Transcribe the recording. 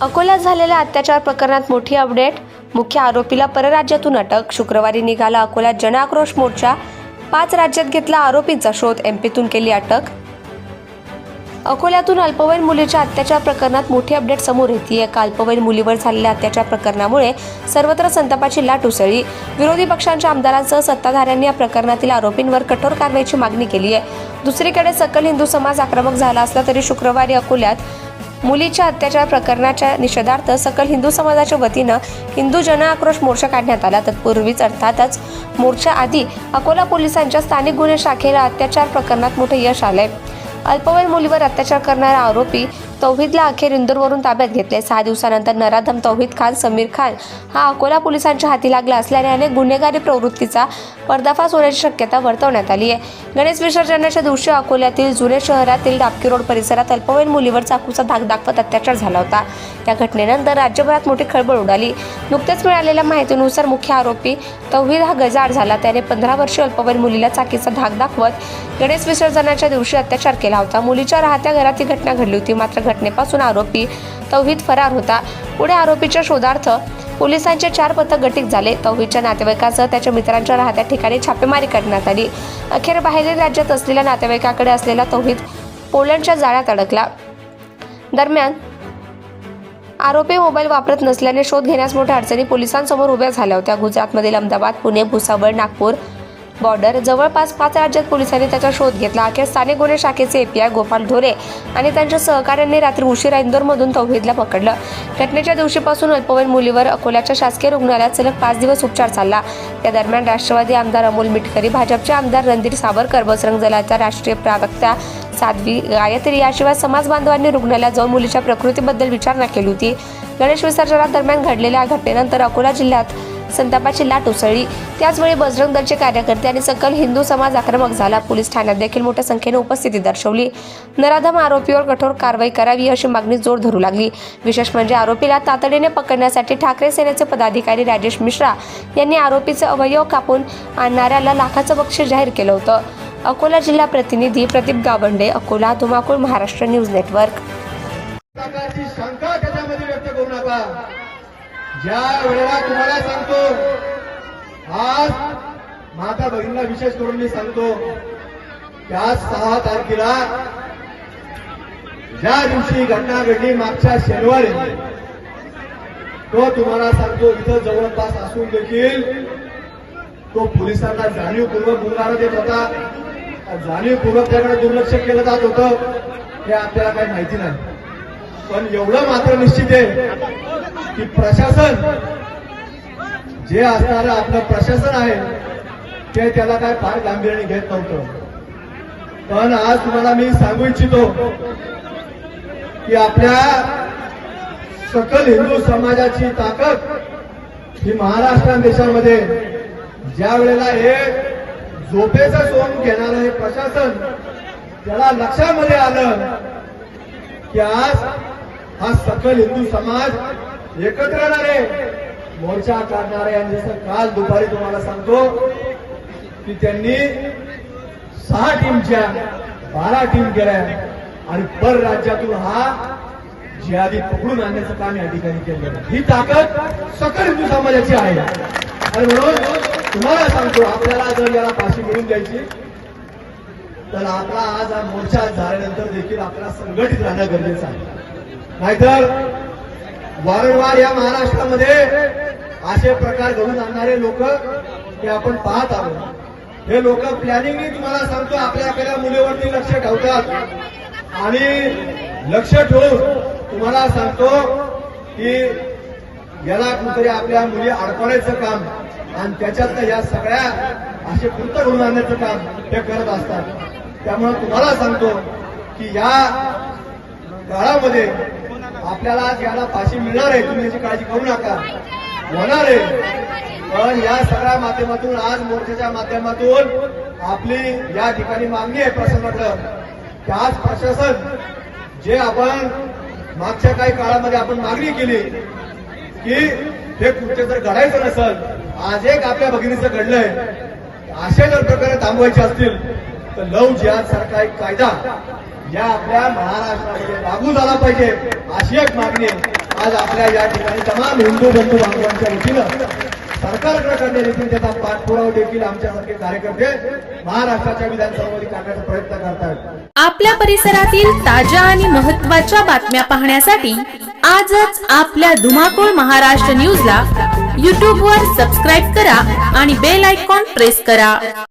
अकोल्यात झालेल्या अत्याचार प्रकरणात मोठी अपडेट. मुख्य आरोपीला परराज्यातून अटक. शुक्रवारी निघाला अकोल्यात जनआक्रोश मोर्चा. पाच राज्यात घेतला आरोपींचा शोध. एमपीतून केली अटक. अकोल्यातून अल्पवयीन मुलीच्या अत्याचार प्रकरणात मोठी अपडेट समोर येते एका अल्पवयीन मुलीवर झालेल्या अत्याचार प्रकरणामुळे सर्वत्र संतापाची लाट उसळली. विरोधी पक्षांच्या आमदारांसह सत्ताधाऱ्यांनी या प्रकरणातील आरोपींवर कठोर कारवाईची मागणी केली आहे दुसरीकडे सकल हिंदू समाज आक्रमक झाला असला तरी शुक्रवारी अकोल्यात मुलीच्या अत्याचार प्रकरणाच्या निषेधार्थ सकल हिंदू समाजाच्या वतीनं हिंदू जन आक्रोश मोर्चा काढण्यात आला. तत्पूर्वीच अर्थातच मोर्चा आधी अकोला पोलिसांच्या स्थानिक गुन्हे शाखेला अत्याचार प्रकरणात मोठे यश आलंय. अल्पवयीन मुलीवर अत्याचार करणारा आरोपी तौहिदला अखेर इंदूरवरून ताब्यात घेतले. सहा दिवसानंतर नराधम तौहिद खान समीर खान हा अकोला पोलिसांच्या हाती लागला असल्याने अनेक गुन्हेगारी प्रवृत्तीचा पर्दाफाश होण्याची शक्यता वर्तवण्यात आली आहे. गणेश विसर्जनाच्या दिवशी अकोल्यातील जुने शहरातील डापकी रोड परिसरात अल्पवयीन मुलीवर चाकूचा धाक दाखवत अत्याचार झाला होता. त्या घटनेनंतर राज्यभरात मोठी खळबळ उडाली. नुकत्याच मिळालेल्या माहितीनुसार मुख्य आरोपी तौहिद हा गजाड झाला. त्याने पंधरा वर्षीय अल्पवयीन मुलीला चाकीचा धाक दाखवत गणेश विसर्जनाच्या दिवशी अत्याचार केला होता. मुलीच्या राहत्या घरात ही घटना घडली होती. मात्र घटनेपासून आरोपी तौहीद फरार होता. पुढे आरोपीच्या शोधार्थ पोलिसांचे चार पथक गटीत झाले. तौहीदच्या नातेवाईकासह त्याच्या मित्रांच्या राहत्या ठिकाणी छापेमारी करण्यात आली. अखेर बाहेरील राज्यात असलेल्या नातेवाईकाकडे असलेला तौहीद पोलंडच्या जाळ्यात अडकला. दरम्यान आरोपी मोबाईल वापरत नसल्याने शोध घेण्यास मोठ्या अडचणी पोलिसांसमोर उभ्या झाल्या होत्या. गुजरातमधील अहमदाबाद पुणे भुसावळ नागपूर बॉर्डर. जवळपास पाच राज्यात पोलिसांनी त्याचा शोध घेतला. अखेर स्थानिक गुन्हे शाखेचे एपीआय गोपाल ढोरे आणि त्यांच्या सहकाऱ्यांनी रात्री उशिरा इंदोरमधून तौहिदला पकडलं. घटनेच्या दिवशीपासून अल्पवयीन मुलीवर अकोल्याच्या शासकीय रुग्णालयात सलग पाच दिवस उपचार चालला. त्या दरम्यान राष्ट्रवादी आमदार अमोल मिटकरी भाजपचे आमदार रणधीर सावरकर बसरंग दलाच्या राष्ट्रीय प्रावक्त्या साध्वी गायत्री याशिवाय समाज बांधवांनी रुग्णालयात जाऊन मुलीच्या प्रकृतीबद्दल विचारणा केली होती. गणेश विसर्जनादरम्यान घडलेल्या या घटनेनंतर अकोला जिल्ह्यात संतापाची लाट उसळली. त्याचवेळी बजरंग दलचे कार्यकर्ते आणि सकल हिंदू समाज आक्रमक झाला. पोलीस ठाण्यात देखील मोठ्या संख्येने उपस्थिती दर्शवली. नराधम आरोपीवर कठोर कारवाई करावी अशी मागणी जोर धरू लागली. विशेष म्हणजे आरोपीला तातडीने पकडण्यासाठी ठाकरे सेनेचे पदाधिकारी राजेश मिश्रा यांनी आरोपीचे अवयव कापून आणणाऱ्याला लाखाचं बक्षीस जाहीर केलं होतं. अकोला जिल्हा प्रतिनिधी प्रदीप गावंडे अकोला धुमाकूळ महाराष्ट्र न्यूज नेटवर्क. ज्या वेळेला तुम्हाला सांगतो आज माता भगिनीला विशेष करून मी सांगतो त्या सहा तारखेला ज्या दिवशी घटना घडली मागच्या शनिवारी तो तुम्हाला सांगतो इथं जवळपास असून देखील तो पोलिसांना जाणीवपूर्वक गुन्हा देत होता. जाणीवपूर्वक त्याकडे दुर्लक्ष केलं जात होतं. हे आपल्याला काही माहिती नाही. पण एवढं मात्र निश्चित आहे की प्रशासन जे असणारं आपलं प्रशासन आहे ते त्याला काय फार गांभीर्याने घेत नव्हतं. पण आज तुम्हाला मी सांगू इच्छितो की आपल्या सकल हिंदू समाजाची ताकद ही महाराष्ट्र देशामध्ये ज्या वेळेला हे झोपेचं सोन घेणारं हे प्रशासन त्याला लक्षामध्ये आलं की आज हा सकल हिंदू समाज एकत्र येणारे मोर्चा काढणारे यांनी जसं काल दुपारी तुम्हाला सांगतो की त्यांनी सहा टीमच्या बारा टीम केल्या आणि पर राज्यातून हा जिहादी पकडून आणण्याचं काम या ठिकाणी केलं ही ताकद सकल हिंदू समाजाची आहे. आणि म्हणून तुम्हाला सांगतो आपल्याला जर याला फाशी मिळून द्यायची तर आपला आज हा मोर्चा झाल्यानंतर देखील आपल्याला संघटित राहणं गरजेचं आहे. नाहीतर वारंवार या महाराष्ट्रामध्ये असे प्रकार घडून आणणारे लोक ते आपण पाहत आहोत. हे लोक प्लॅनिंगनी तुम्हाला सांगतो आपल्या आपल्या मुलीवरती लक्ष ठेवतात. आणि लक्ष ठेवून तुम्हाला सांगतो की याला कुठेतरी आपल्या मुली अडकवण्याचं काम आणि त्याच्यातनं या सगळ्या असे कृत्य घडून आणण्याचं काम ते करत असतात. त्यामुळे तुम्हाला सांगतो की या काळामध्ये आपल्याला याला फाशी मिळणार आहे. तुम्ही याची काळजी करू नका. होणार आहे. पण या सगळ्या माध्यमातून आज मोर्चाच्या माध्यमातून आपली या ठिकाणी मागणी आहे प्रशासनाकडं. की आज प्रशासन जे आपण मागच्या काही काळामध्ये आपण मागणी केली की हे कुठे जर घडायचं नसेल आज एक आपल्या भगिनीचं घडलंय. असे जर प्रकारे थांबवायचे असतील तर लव जिहाद सारखा एक कायदा या आपल्या महाराष्ट्रामध्ये लागू झाला पाहिजे अशी एक मागणी आज आपल्या या ठिकाणी तमाम हिंदू बंधू बांधवांच्या वतीनं सरकारकडे करण्यात येतील त्याचा पाठपुरावा देखील आमच्यासारखे कार्यकर्ते महाराष्ट्राच्या विधानसभेमध्ये करण्याचा प्रयत्न करतात आपल्या परिसरातील ताज्या आणि महत्त्वाच्या बातम्या पाहण्यासाठी आजच आपल्या धुमाकूळ महाराष्ट्र न्यूजला यूट्यूबवर सबस्क्राईब करा आणि बेल आयकॉन प्रेस करा.